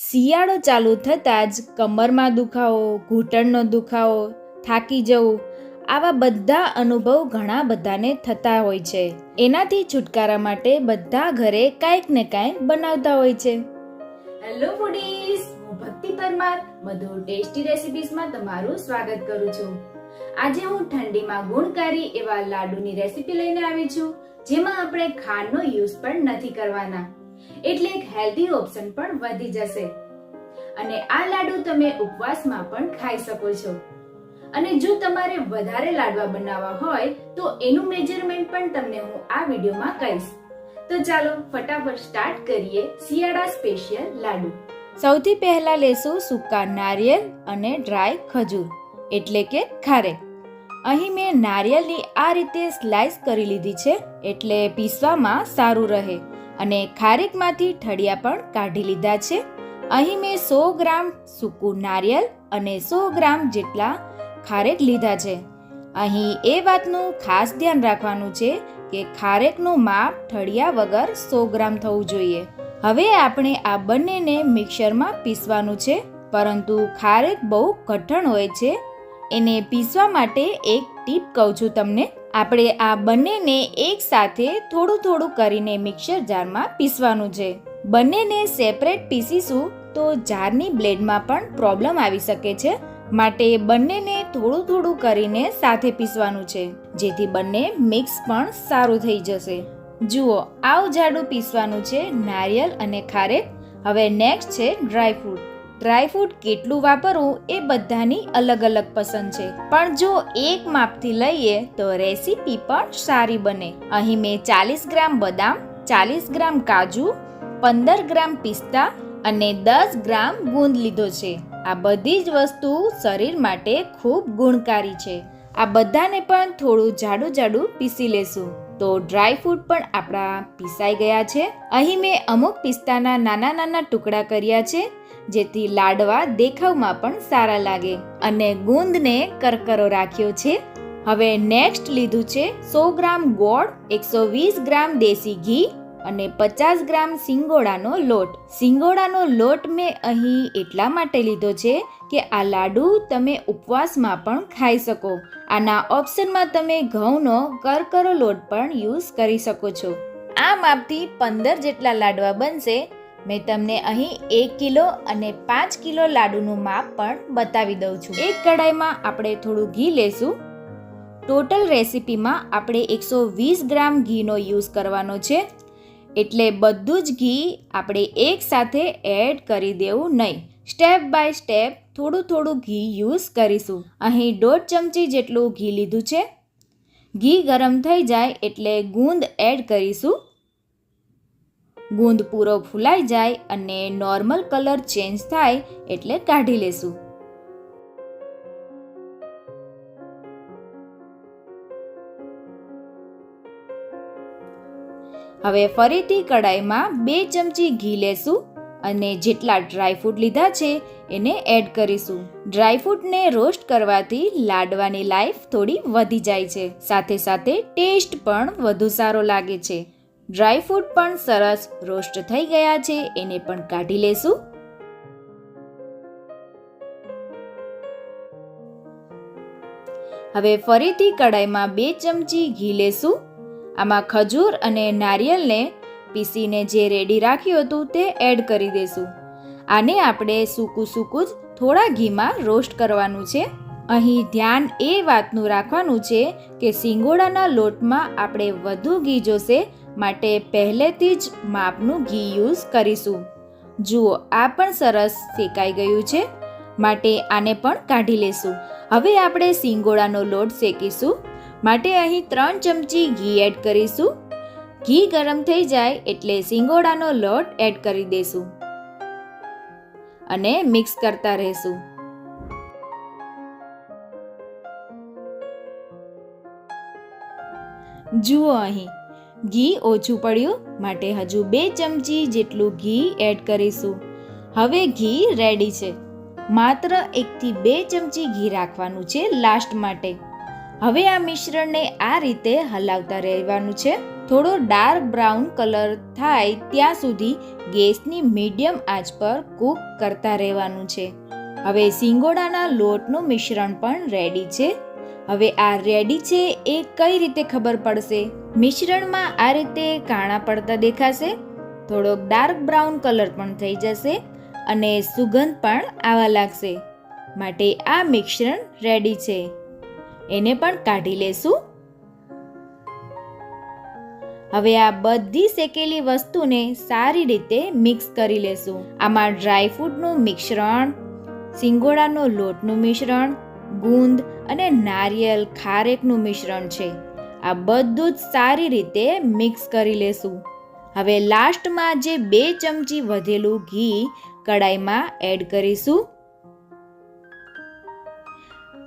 શિયાળો ચાલુ થતાં જ કમરમાં દુખાવો, ઘૂંટણનો દુખાવો, થાકી જવું, આવા બધા અનુભવ ઘણા બધાને થતા હોય છે. એનાથી છુટકારા માટે બધા ઘરે કાંઈક ને કાંઈક બનાવતા હોય છે. હેલો ફૂડીઝ હું ભક્તિ પરમાર મધુર ટેસ્ટી રેસિપીસમાં તમારું સ્વાગત કરું છું. આજે હું ઠંડીમાં ગુણકારી એવા લાડુની રેસિપી લઈને આવી છું, જેમાં આપણે ખાંડનો યુઝ પણ નથી કરવાના. એટલે એક હેલ્ધી ઓપ્શન પણ વધી જશે. અને આ લાડુ તમે ઉપવાસમાં પણ ખાઈ શકો છો. અને જો તમારે વધારે લાડવા બનાવવા હોય, તો એનું મેજરમેન્ટ પણ તમને હું આ વિડીયોમાં કહીશ. તો ચાલો ફટાફટ સ્ટાર્ટ કરીએ શિયાળા સ્પેશિયલ લાડુ. સૌથી પહેલા લેશું સૂકા નારિયેળ અને ડ્રાય ખજૂર, એટલે કે ખારેક અહીં મેં નારિયેલની આ રીતે સ્લાઇસ કરી લીધી છે, એટલે પીસવામાં સારું રહે. અને ખારેકમાંથી ઠળિયા પણ કાઢી લીધા છે. અહીં મેં સો ગ્રામ સૂકું નારિયેળ અને સો ગ્રામ જેટલા ખારેક લીધા છે. અહીં એ વાતનું ખાસ ધ્યાન રાખવાનું છે કે ખારેકનું માપ ઠળિયા વગર સો ગ્રામ થવું જોઈએ. હવે આપણે આ બંનેને મિક્સરમાં પીસવાનું છે, પરંતુ ખારેક બહુ કઠણ હોય છે. એને પીસવા માટે એક ટીપ કહું છું તમને. આપણે આ બંનેને એકસાથે થોડું થોડું કરીને મિક્સર જારમાં પીસવાનું છે. બંનેને સેપરેટ પીસીશું તો જારની બ્લેડમાં પણ પ્રોબ્લેમ આવી શકે છે. માટે બંનેને થોડું થોડું કરીને સાથે પીસવાનું છે. જેથી બંને મિક્સ પણ સારું થઈ જશે. જુઓ આવું જાડું પીસવાનું છે નારિયેળ અને ખારેક. હવે નેક્સ્ટ છે ડ્રાયફ્રૂટ ડ્રાયફ્રૂટ કેટલું વાપરવું એ બધાની અલગ અલગ પસંદ છે. પણ જો એક માપથી લઈએ તો રેસીપી પણ સારી બને. અહીં મેં ચાલીસ ગ્રામ બદામ, ચાલીસ ગ્રામ કાજુ, પંદર ગ્રામ પિસ્તા અને દસ ગ્રામ ગુંદ લીધો છે. આ બધી જ વસ્તુ શરીર માટે ખૂબ ગુણકારી છે. આ બધાને પણ થોડું જાડું જાડું પીસી લેશું. તો ડ્રાય ફ્રૂટ પણ આપણા પીસાઈ ગયા છે. અહીં મેં અમુક પિસ્તાના નાના નાના ટુકડા કર્યા છે. જેથી લાડવા દેખાવમાં પણ સારા લાગે અને ગુંદને કરકરો રાખ્યો છે. હવે નેક્સ્ટ લીધું છે સો ગ્રામ ગોળ, એકસો વીસ ગ્રામ દેશી ઘી અને પચાસ ગ્રામ સિંગોડાનો લોટ. સિંગોડાનો લોટ મેં અહીં એટલા માટે લીધો છે કે આ લાડુ તમે ઉપવાસમાં પણ ખાઈ શકો. આના ઓપ્શનમાં તમે ઘઉંનો કરકરો લોટ પણ યુઝ કરી શકો છો. આ માપથી પંદર જેટલા લાડવા બનશે મેં તમને અહીં એક કિલો અને પાંચ કિલો લાડુનું માપ પણ બતાવી દઉં છું. એક કડાઈમાં આપણે થોડું ઘી લેશું. ટોટલ રેસીપીમાં આપણે એકસો વીસ ગ્રામ ઘીનો યુઝ કરવાનો છે. એટલે બધું જ ઘી આપણે એક સાથે એડ કરી દેવું નહીં. સ્ટેપ બાય સ્ટેપ થોડું થોડું ઘી યુઝ કરીશું. અહીં દોઢ ચમચી જેટલું ઘી લીધું છે. ઘી ગરમ થઈ જાય એટલે ગુંદ એડ કરીશું. ગુંદ પૂરો ફૂલાઈ જાય અને નોર્મલ કલર ચેન્જ થાય એટલે કાઢી લેશું. હવે ફરીથી કડાઈમાં બે ચમચી ઘી લેશું અને જેટલા ડ્રાયફ્રૂટ લીધા છે એને એડ કરીશું. ડ્રાયફ્રૂટને રોસ્ટ કરવાથી લાડવાની લાઈફ થોડી વધી જાય છે. સાથે સાથે ટેસ્ટ પણ વધુ સારો લાગે છે. ડ્રાયફ્રૂટ પણ સરસ રોસ્ટ થઈ ગયા છે, એને પણ કાઢી લેશું. હવે ફરીથી કડાઈમાં બે ચમચી ઘી લેશું. આમાં ખજૂર અને નારિયેળને પીસીને જે રેડી રાખ્યું હતું તે એડ કરી દેશું. આને આપણે સૂકું સૂકું જ થોડા ઘીમાં રોસ્ટ કરવાનું છે. અહીં ધ્યાન એ વાતનું રાખવાનું છે કે સિંગોડાના લોટમાં આપણે વધુ ઘી જોશે માટે પહેલેથી જ માપનું ઘી યુઝ કરીશું. જુઓ, આ પણ સરસ શેકાઈ ગયું છે. માટે આને પણ કાઢી લેશું. હવે આપણે સિંગોડાનો લોટ શેકીશું. માટે અહીં ત્રણ ચમચી ઘી એડ કરીશું. ઘી ગરમ થઈ જાય એટલે સિંગોડાનો લોટ એડ કરી દેશું અને મિક્સ કરતા રહેશું. જુઓ અહીં ઘી ઓછું પડ્યું માટે હજુ બે ચમચી જેટલું ઘી એડ કરીશું. હવે ઘી રેડી છે. માત્ર એકથી બે ચમચી ઘી રાખવાનું છે લાસ્ટ માટે. હવે આ મિશ્રણને આ રીતે હલાવતા રહેવાનું છે. થોડો ડાર્ક બ્રાઉન કલર થાય ત્યાં સુધી ગેસની મીડિયમ આંચ પર કૂક કરતા રહેવાનું છે. હવે સિંગોડાના લોટનું મિશ્રણ પણ રેડી છે. હવે આ રેડી છે એ કઈ રીતે ખબર પડશે? મિશ્રણમાં આ રીતે કાણા પડતા દેખાશે, થોડોક ડાર્ક બ્રાઉન કલર પણ થઈ જશે અને સુગંધ પણ આવા લાગશે. માટે આ મિશ્રણ રેડી છે. એને પણ કાઢી લેશું. હવે આ બધી શેકેલી વસ્તુને સારી રીતે મિક્સ કરી લેશું. આમાં ડ્રાયફ્રૂટનું મિશ્રણ, સિંગોડાનો લોટનું મિશ્રણ, ગુંદ અને નારિયેલ ખારેકનું મિશ્રણ છે. આ બધું જ સારી રીતે મિક્સ કરી લેશું. હવે લાસ્ટમાં જે બે ચમચી વધેલું ઘી કડાઈમાં એડ કરીશું.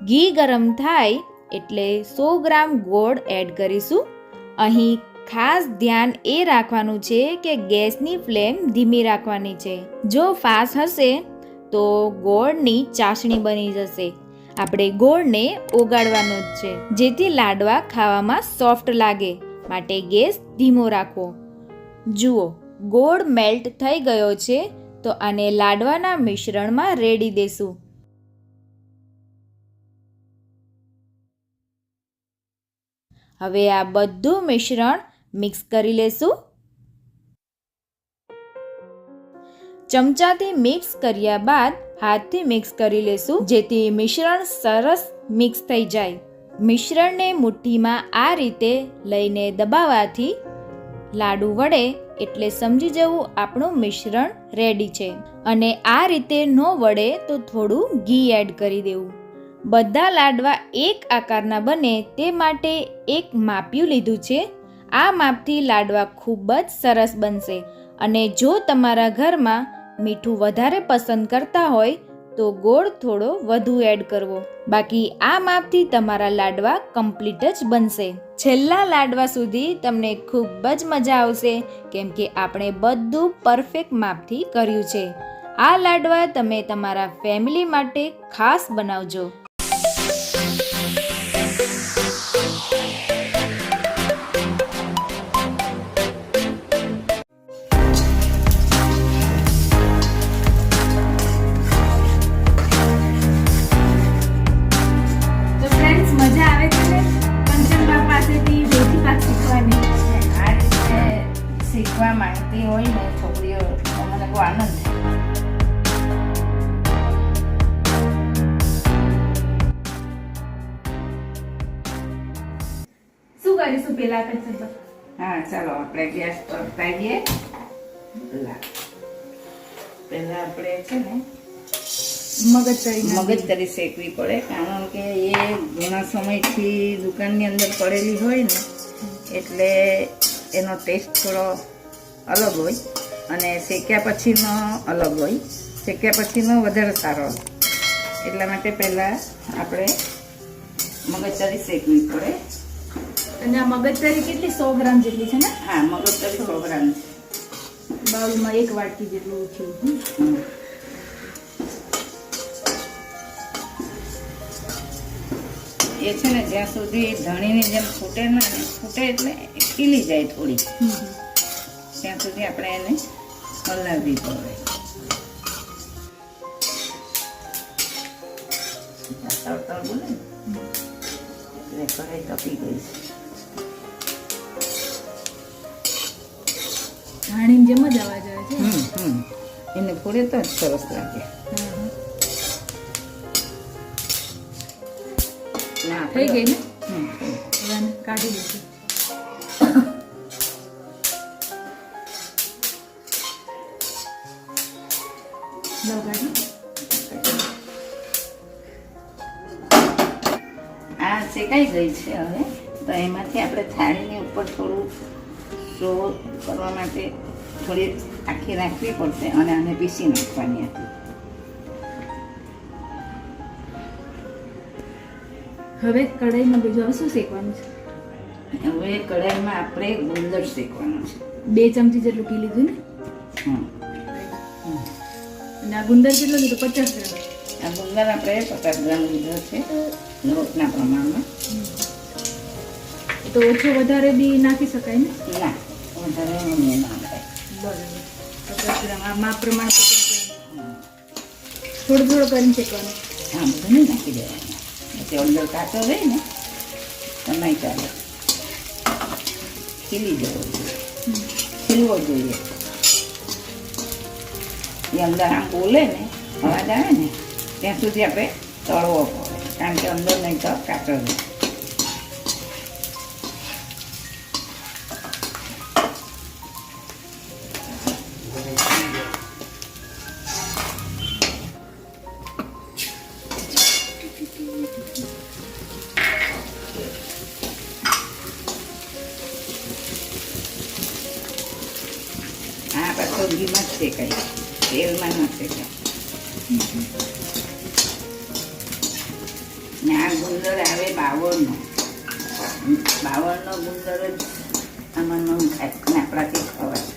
ઘી ગરમ થાય એટલે સો ગ્રામ ગોળ એડ કરીશું. અહીં ખાસ ધ્યાન એ રાખવાનું છે કે ગેસની ફ્લેમ ધીમી રાખવાની છે. જો ફાસ હશે તો ગોળની ચાસણી બની જશે. આપણે ગોળને ઓગાળવાનો જ છે. જેથી લાડવા ખાવામાં સોફ્ટ લાગે. માટે ગેસ ધીમો રાખવો જુઓ, ગોળ મેલ્ટ થઈ ગયો છે, તો આને લાડવાના મિશ્રણમાં રેડી દેશું. હવે આ બધું મિશ્રણ મિક્સ કરી લેશું. ચમચાથી મિક્સ કર્યા બાદ હાથથી મિક્સ કરી લેશું, જેથી મિશ્રણ સરસ મિક્સ થઈ જાય. મિશ્રણને મુઠ્ઠીમાં આ રીતે લઈને દબાવવાથી લાડુ વડે એટલે સમજી જવું આપણું મિશ્રણ રેડી છે. અને આ રીતે ન વડે તો થોડું ઘી એડ કરી દેવું. બધા લાડવા એક આકારના બને તે માટે એક માપ્યું લીધું છે. આ માપથી લાડવા ખૂબ જ સરસ બનશે. અને જો તમારા ઘરમાં મીઠું વધારે પસંદ કરતા હોય તો ગોળ થોડો વધુ એડ કરવો. બાકી આ માપથી તમારા લાડવા કમ્પ્લીટ જ બનશે. છેલ્લા લાડવા સુધી તમને ખૂબ જ મજા આવશે, કેમ કે આપણે બધું પરફેક્ટ માપથી કર્યું છે. આ લાડવા તમે તમારા ફેમિલી માટે ખાસ બનાવજો. કરીશું છે હા ચાલો આપણે ગેસ પર લા. પહેલા આપણે છે ને મગજ તરી મગજ તરી શેકવી પડે કારણ કે એ ઘણા સમયથી દુકાનની અંદર પડેલી હોય ને એટલે એનો ટેસ્ટ થોડો અલગ હોય અને શેક્યા પછીનો અલગ હોય. શેક્યા પછીનો વધારે સારો હોય. એટલા માટે પહેલાં આપણે મગજતરી શેકવી પડે. અને આ મગજતરી કેટલી? સો ગ્રામ જેટલી છે ને? હા મગજતરી સો ગ્રામ છે. બાઉલમાં એક વાટકી જેટલું છે. એ છે ને જ્યાં સુધી ધણીની જેમ ફૂટે ને ફૂટે એટલે ખીલી જાય થોડી. ત્યાં સુધી આપણે એને હલાવવી પડે તળતળ બોલે એટલે કઢાઈ તપી ગઈ છે. ધાણી જેમ જ અવાજ આવે છે. એને ફોડે તો જ સરસ લાગે. થઈ ગઈ ને? હમ કાઢી દઈશું. આ શેકાઈ ગઈ છે હવે. તો એમાંથી આપણે થાળીની ઉપર થોડું શો કરવા માટે થોડી આખી રાખવી પડશે અને આને પીસી નાખવાની હતી. હવે કઢાઈમાં બીજું હવે શું શેકવાનું છે? હવે કઢાઈમાં આપણે ગુંદર શેકવાનો છે. બે ચમચી જેટલું ઘી લીધું ને. અને આ ગુંદર કેટલો લીધો? પચાસ ગ્રામ. આ ગુંદર આપણે પચાસ ગ્રામ લીધો છે લોટના પ્રમાણમાં. તો ઓછો વધારે બી નાખી શકાય ને? ના. વધારે નહીં નાખાય બરાબર પચાસ ગ્રામ આ માપ પ્રમાણે પચાસ ગ્રામ હમ. થોડું થોડું કરીને શેકવાનું હા બધું નહીં નાખી દેવાનું એટલે અંદર કાચો રહે ને તો ચાલે ખીલી જવો જોઈએ ખીલવો જોઈએ એ અંદર આમ બોલે ને અવાજ આવે ને ત્યાં સુધી આપણે તળવો પડે કારણ કે અંદર નહીં તો કાચો રહે આ પાછો ઘીમાં જ શેકાય તેલમાં ન શેકાય ને આ ગુંદર આવે બાવળનો. બાવળનો ગુંદર જ આમાં ન ને આપણાથી ખવાય.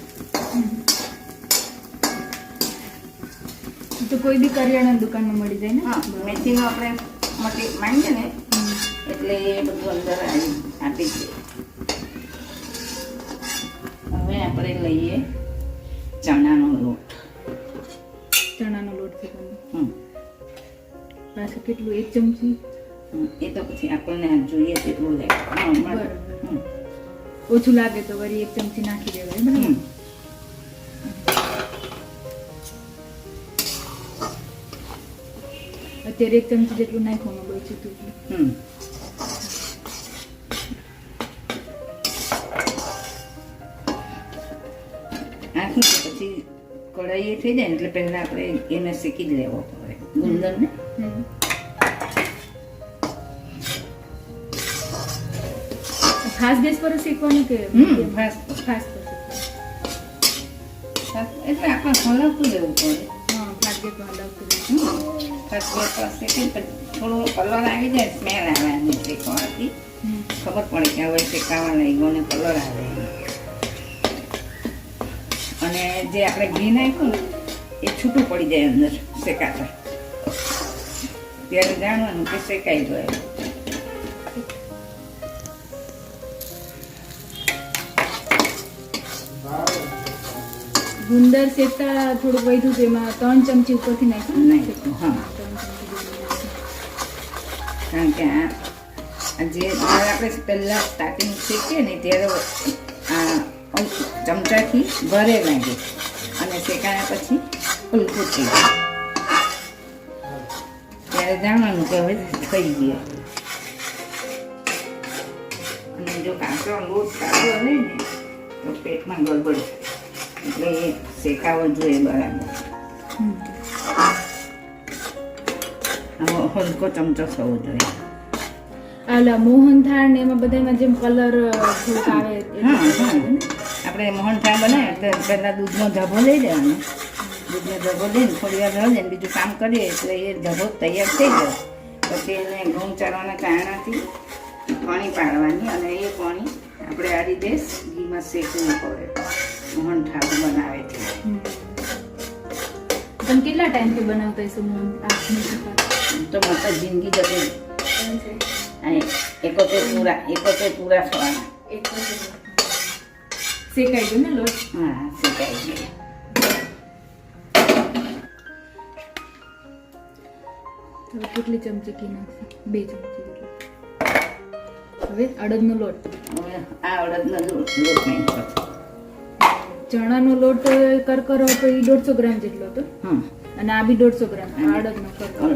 તો કોઈ બી કરિયાણા દુકાનમાં મળી જાય ને? મેથીનો આપણે મટી માંગીએ ને એટલે એ બધું અંદર આવી આપી દે હવે આપણે લઈએ ચણાનો લોટ. ચણાનો લોટ હમ. પાછું કેટલું એક ચમચી. એ તો પછી આપણને જોઈએ તેટલું લે. ઓછું લાગે તો વળી એક ચમચી નાખી દેવાય. બરાબર? અત્યારે એક ચમચી જેટલું નાખવામાં બળી ચૂક્યું છે હમ. આ શું છે પછી કઢાઈ એ થઈ જાય ને એટલે પહેલા આપણે એને શેકી જ લેવો પડે ગુંદરને હમ. ખાસ ગેસ પર જ શેકવાનું કે હમ ફાસ્ટ ખાસ પર શેકવાનું? એટલે આપણે હલાવતું રહેવું પડે હા ખાસ ગેસ પર હલાવતું શેકી પછી થોડો કલર આવી જાય સ્મેલ આવે આની શેકવાથી. ખબર પડે કે હવે શેકાવા લાગ્યો ને કલર આવે અને જે આપણે ઘી નાખ્યું ને એ છૂટું પડી જાય અંદર શેકાતા ત્યારે જાણવાનું કે શેકાઈ ગયો ગુંદર શેકતા થોડુંક વધ્યું તો એમાં ત્રણ ચમચી ઉપરથી નાખ્યું નાખ્યું, હા. ત્રણ ચમચી જેટલું નાખ્યું. કારણ કે આ જે દાળ આપણે પહેલાં સ્ટાર્ટિંગ શેકીએ ને ત્યારે આ ચમચાથી ભરે લાગે. અને શેકાયા પછી ફૂલકું થઈ ત્યારે જાણવાનું કે હવે થઈ ગયો. અને જો કાચો લોટ કાચો હોય ને, તો પેટમાં ગડબડ એટલે એ શેકાવો જોઈએ બરાબર. હલકો ચમચો થવો જોઈએ. આલા મોહનથાળ ને એમાં બધામાં જેમ કલર થોડુંક આવે હા, હા. આપણે મોહનથાળ બનાવીએ તો પહેલાં દૂધનો ધાબો લઈ લેવાનો. દૂધનો ધાબો લઈને થોડી વાર રહે બીજું કામ કરીએ એટલે એ ધાબો તૈયાર થઈ જાય પછી એને ઘઉં ચારવાના ચાયણાથી પાણી પાડવાની અને એ પાણી આપણે આ રીતે ઘીમાં શેકવું પડે. મોહનથાળ બનાવે છે. તમે કેટલા ટાઈમથી બનાવતા હશો મોહન? તો મસ્ત જિંદગી જતી. એકોતેર પૂરા એકોતેર પૂરા થવાના. શેકાઈ ગયું ને લોટ? હા શેકાઈ ગયું. હવે કેટલી ચમચી ઘી નાખશે? બે ચમચી હવે અડદનો લોટ. હવે આ અડદનો લોટ લોટ ચણાનો લોટ કરકરો તો એ દોઢસો ગ્રામ જેટલો હતો. અને આ બી દોઢસો ગ્રામ અડદનો કરકરો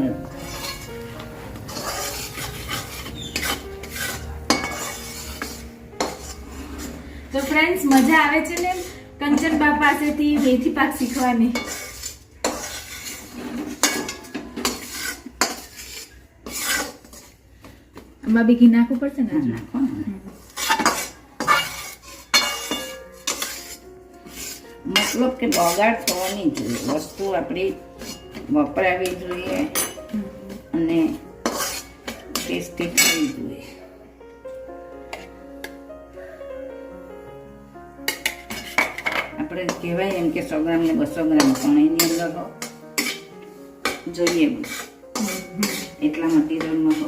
તો ફ્રેન્ડ્સ મજા આવે છે ને કંચન બા પાસેથી મેથી પાક શીખવાની? આમાં બી ઘી નાખવું પડશે ને? નાખો મતલબ કે બગાડ થવાની જોઈએ વસ્તુ આપણી વપરાવી જોઈએ અને ટેસ્ટી થવી જોઈએ. આપણે કહેવાય એમ કે સો ગ્રામ ને બસો ગ્રામ પણ એની અંદર જોઈએ એટલા મટીરિયલમાં તો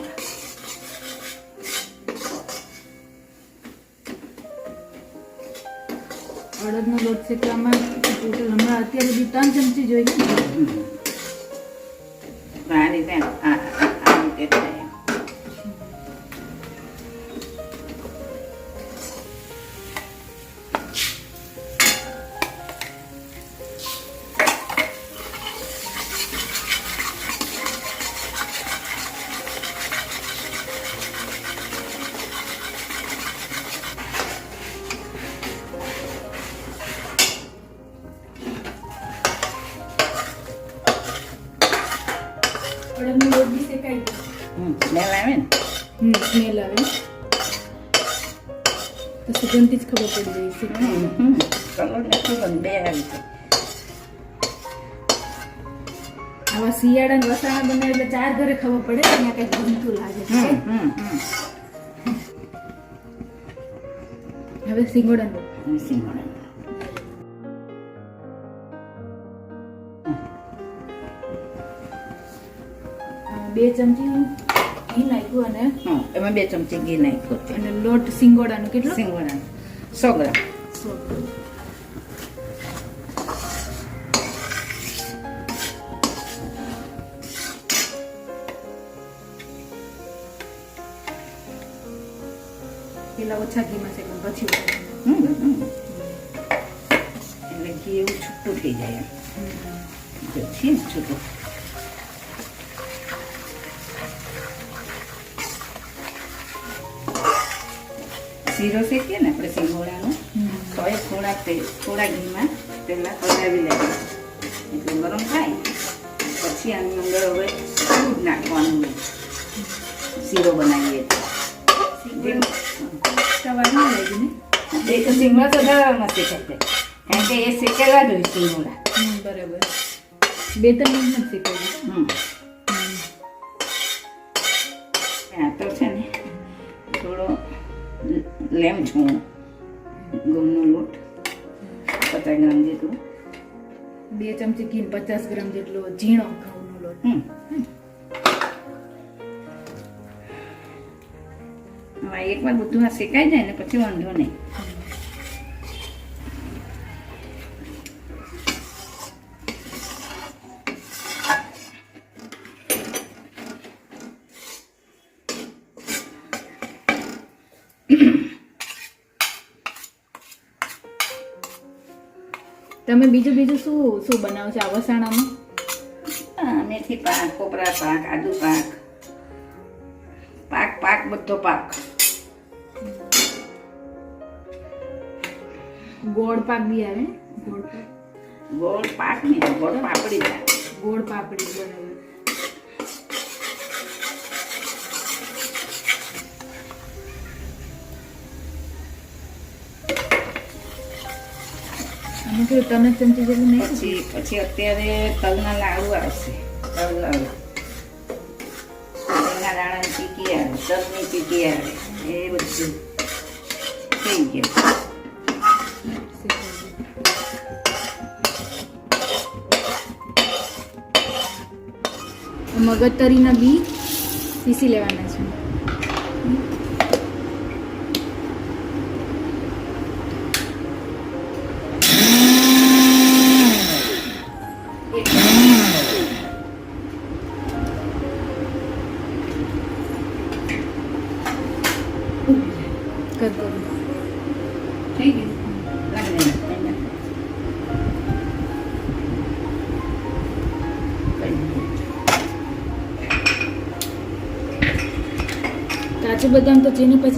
અડદનો લોટ શેકવામાં ટોટલ હમણાં અત્યારે બી ત્રણ ચમચી જોઈએ આ રીતે આ હવે સિંગોડાનો. બે ચમચી ઘી નાખ્યું અને એમાં બે ચમચી ઘી નાખ્યું અને લોટ સિંગોડાનું કેટલું? સિંગોડાનું. સો ગ્રામ. સો. પેલા પલાવી લેવું એટલે ગરમ થાય. પછી આની અંદર હવે દૂધ નાખવાનું શીરો બનાવીએ એ તો સિંગડા તો દળાવમાં શેકાય કારણ કે એ શેકેલા જ હોય બરાબર. બે ત્રણ મિનિટ હમ. આ તો છે ને થોડો લેમ છું. ઘઉંનો લોટ પચાસ ગ્રામ જેટલું બે ચમચી ઘી પચાસ ગ્રામ જેટલો ઝીણો ઘઉંનો લોટ. હવે એકવાર બધું આ શેકાઈ જાય ને પછી વાંધો નહીં. તમે બીજું બીજું શું શું બનાવો છો આ વસાણામાં? મેથી પાક કોપરા પાક આદુ પાક. પાક પાક બધો પાક. ગોળ પાક બી આવે ગોળ પાક. ગોળ પાક ને ગોળ પાપડી. ગોળ પાપડી બરાબર કેવું ત્રણ જ ચમચી જેટલું નહીં પછી પછી અત્યારે તલના લાડુ આવશે તલ લાડુ તલના દાણાની ચીકી આવે તલની ચીકી આવે એ બધું થઈ ગયું મગજતરીના બી પીસી લેવાના છે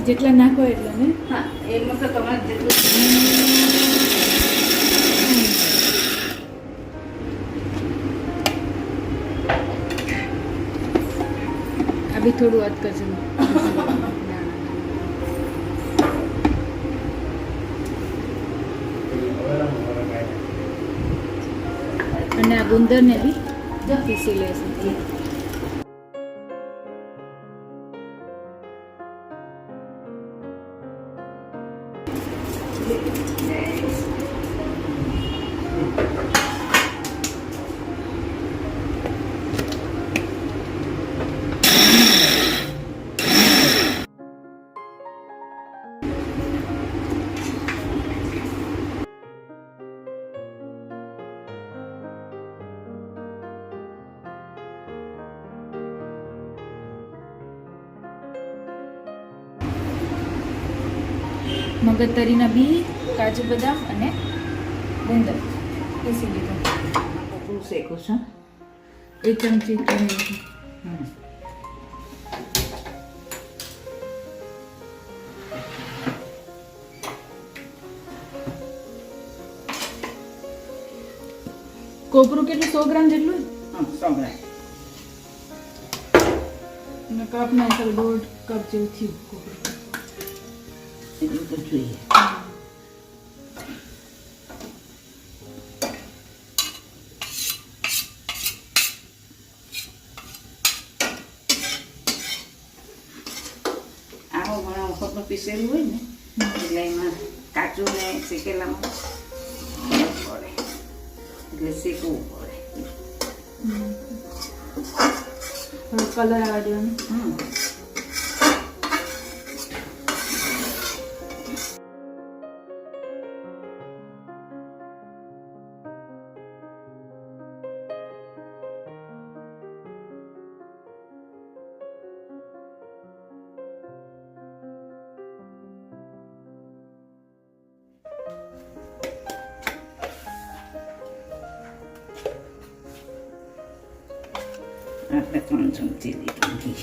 જેટલા નાખો એટલા ને? હા એ તો તમારે જેટલું આ બી થોડું અધ કરજો. અને આ ગુંદરને બી પીસી લેશું. મગજતરીના બી કાજુ બદામ અને ગુંદર પીસી લીધો. કોપરું શેકું છું? એક ચમચી કોપરું કેટલું? સો ગ્રામ જેટલું? સો ગ્રામ. કપના હિસાબે દોઢ કપ જેવું થયું કોપરું. એટલું તો જોઈએ આવો ઘણા વખતનું પીસેલું હોય ને એટલે એમાં કાચું ને શેકેલામાં ફરક પડે એટલે શેકવું પડે થોડો કલર આવવા દેવાનો હમ આપણે ત્રણ ચમચી લીધું ઘી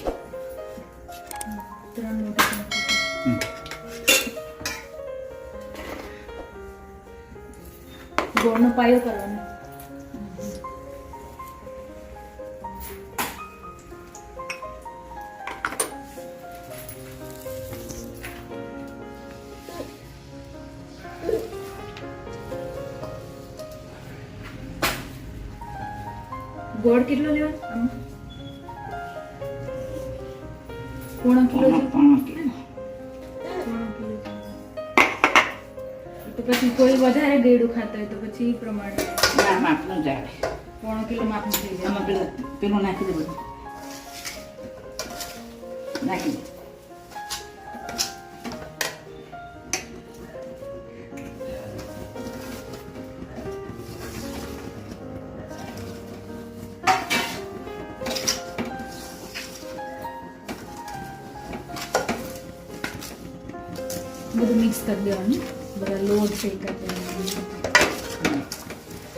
ગોળનો પાયો કરવાનો ગોળ કેટલો લેવાનો પોણો કિલો તો પછી કોઈ વધારે ગેડું ખાતા હોય તો પછી એ પ્રમાણે. ના માપનું જ આવે પોણો કિલો માપનું થઈ જાય. આમાં પેલું પેલું નાખી દે બધું. નાખી દે. દેવાનું બધા લોટ શેકા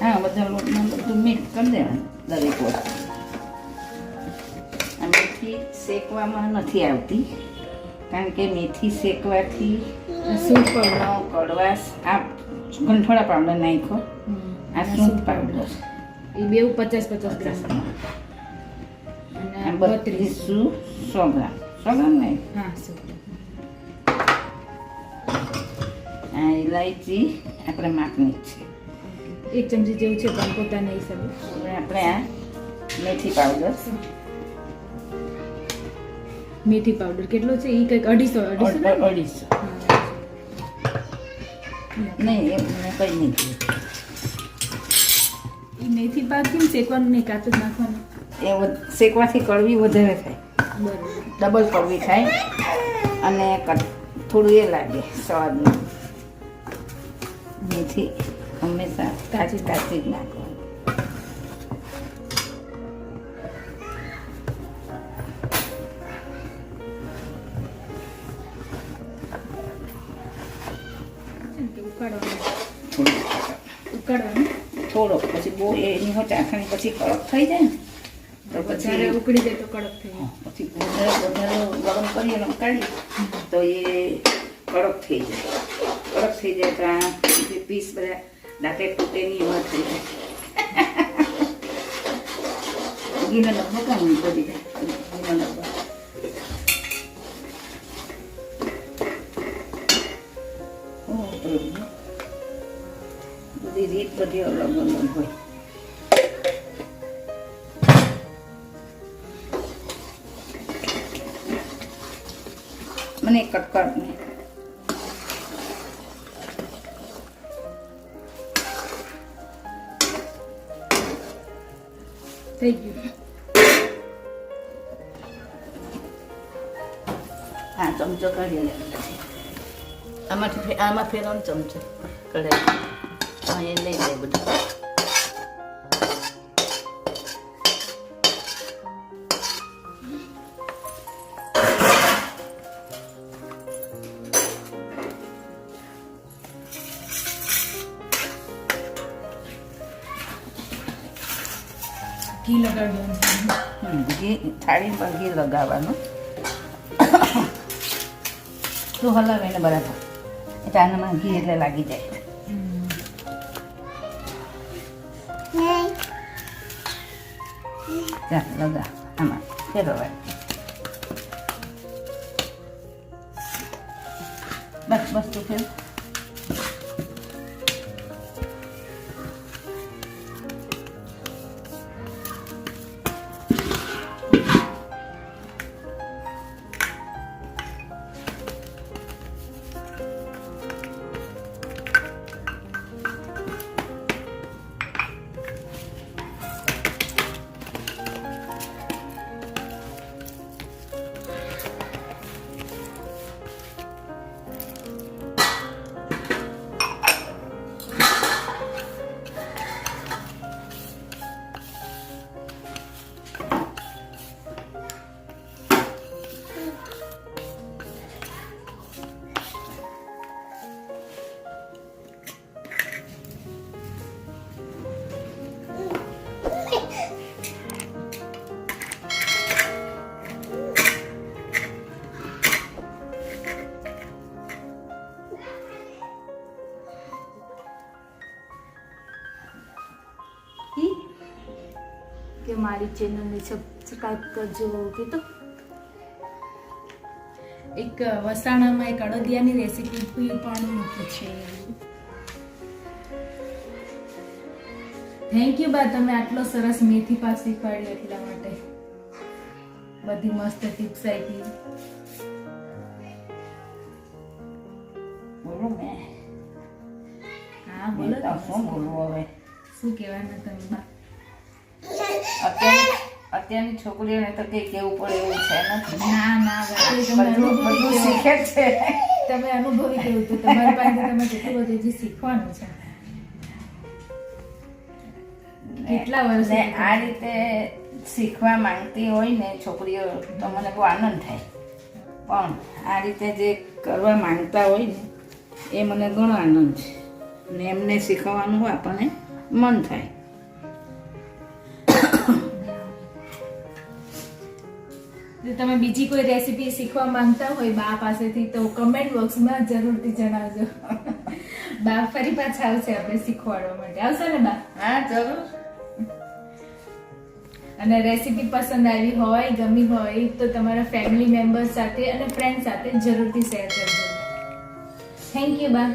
હા બધા લોટમાં બધું મિક્સ કરી દેવાનું દરેક વસ્તુ. આ મેથી શેકવામાં નથી આવતી કારણ કે મેથી શેકવાથી પાવડર. કડવાશ આ ગંઠોળા પાવડર નાખ્યો. આ સૂંઠ પાવડર. એ બે પચાસ પચાસ ગ્રામ. અને બત્રીસ સો ગ્રામ. સો ગ્રામ નહીં. હા સૂપ આ ઇલાયચી આપણે માપની છે. એક ચમચી જેવું છે પણ પોતાના હિસાબે. હવે આપણે આ મેથી પાવડર. મેથી પાવડર કેટલો છે? એ કંઈક અઢીસો અઢીસો અઢીસો. નહીં એ મને કંઈ નહીં મેથી પાક કેમ શેકવાનું નહીં કાચું નાખવાનું. એ શેકવાથી કડવી વધારે થાય. ડબલ કડવી થાય. અને થોડું એ લાગે સ્વાદનું. મેથી હંમેશા તાજી તાજી જ નાખવાની. છે ને કે ઉકાળવાનું થોડું પછી બહુ એની હોય ચાખણી પછી કડક થઈ જાય ને તો પછી ઉકળી જાય તો કડક થઈ જાય. પછી વધારે વધારે ગરમ કરીએ કાઢી તો એ કડક થઈ જાય. કડક થઈ જાય ત્રણ પીસ બધા દાંતે તૂટે નહીં, એવા થઈ જાય. ઘીનો ડબ્બો કામ મૂકી દીધા ઘીનો ડબ્બો. બધી રીત બધી અલગ અલગ હોય. થઈ ગયું. હા, ચમચો કાઢી લે. આમાંથી આમાં ફેરવાનો ચમચો કઢાઈ હા, એ લઈ લે બધું. ઘી પર ઘી લગાવવાનું. તું હલાવે ને બરાબર એટલે આનામાં ઘી એટલે લાગી જાય. ચાલ લગા. આમાં ફેરવાય બસ બસ, તું ફેર. મારી ચેનલને સબસ્ક્રાઈબ કરજો કે તો? એક વસાણામાં એક અડદિયાની રેસીપી પણ મૂકી છે. થેન્ક યુ બા તમે આટલો સરસ મેથી પાક શીખવાડ્યો એટલા માટે. બધી મસ્ત ટિપ્સ આપી. બોલો મેં હા બોલો બોલો શું બોલવું હવે? શું કહેવાના તમે બા? અત્યારની છોકરીઓને તો કંઈ કેવું પડે એવું છે નથી. ના ના બધું બધું. શીખે છે. તમે અનુભવી કેવું તો તમારી પાસે તમે કેટલું બધું હજી શીખવાનું છે. કેટલા વર્ષે આ રીતે શીખવા માંગતી હોય ને છોકરીઓ તો મને બહુ આનંદ થાય. પણ આ રીતે જે કરવા માંગતા હોય ને એ મને ઘણો આનંદ છે. ને એમને શીખવવાનું હોય આપણને મન થાય. તમે બીજી કોઈ રેસીપી શીખવા માંગતા હોય બા પાસેથી તો કમેન્ટ બોક્સમાં જરૂરથી જણાવજો. બા ફરી પાછા આવશે આપણે શીખવાડવા માટે. આવશે ને બા? હા જરૂર. અને રેસીપી પસંદ આવી હોય ગમી હોય તો તમારા ફેમિલી મેમ્બર્સ સાથે અને ફ્રેન્ડ સાથે જરૂરથી શેર કરજો. થેન્ક યુ બા.